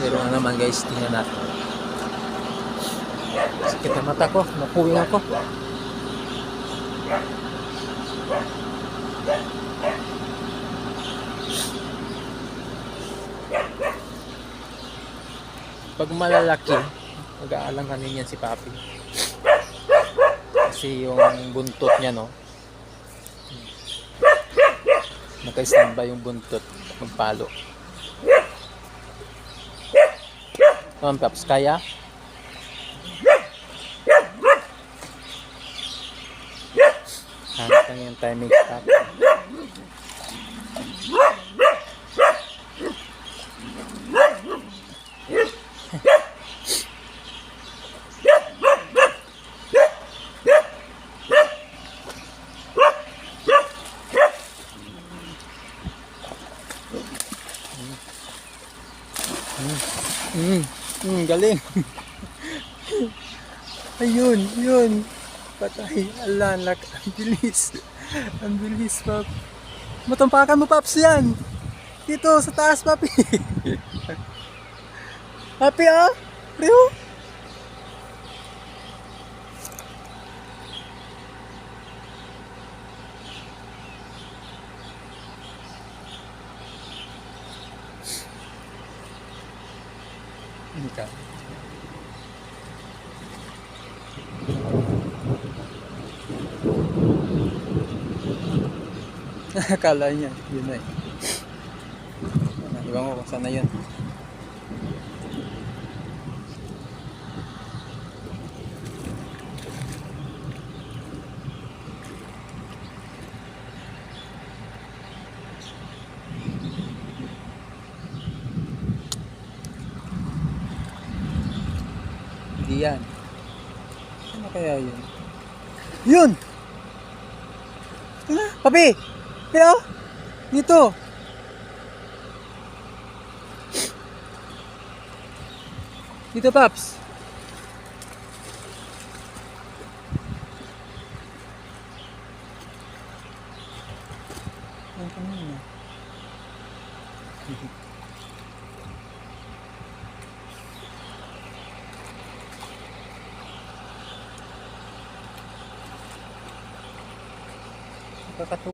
Pero na naman guys, tingnan natin. Sakit ang mata ko, napuwing ako. Pag malalaki, mag-aalanganin yan si Papi. Kasi yung buntot niya, no? Naka-standby yung buntot magpalo. Вам sekaya, Ang timing Hmm. Hmm. hmm. Mm, galing. Ayun, yun. Patay. Ala, lak. Ang bilis. Ang bilis, pap. Matampakan mo, paps, yan. Dito, sa taas, papi. papi, ah. Rio. Hindi ka. Akala niya, yun na eh. Iwan ko kung saan na yun. Hindi yan. Ano kaya yun? Yun! Ito na, papi! Pero, dito! Dito, Paps! Ang kanina. pas trop.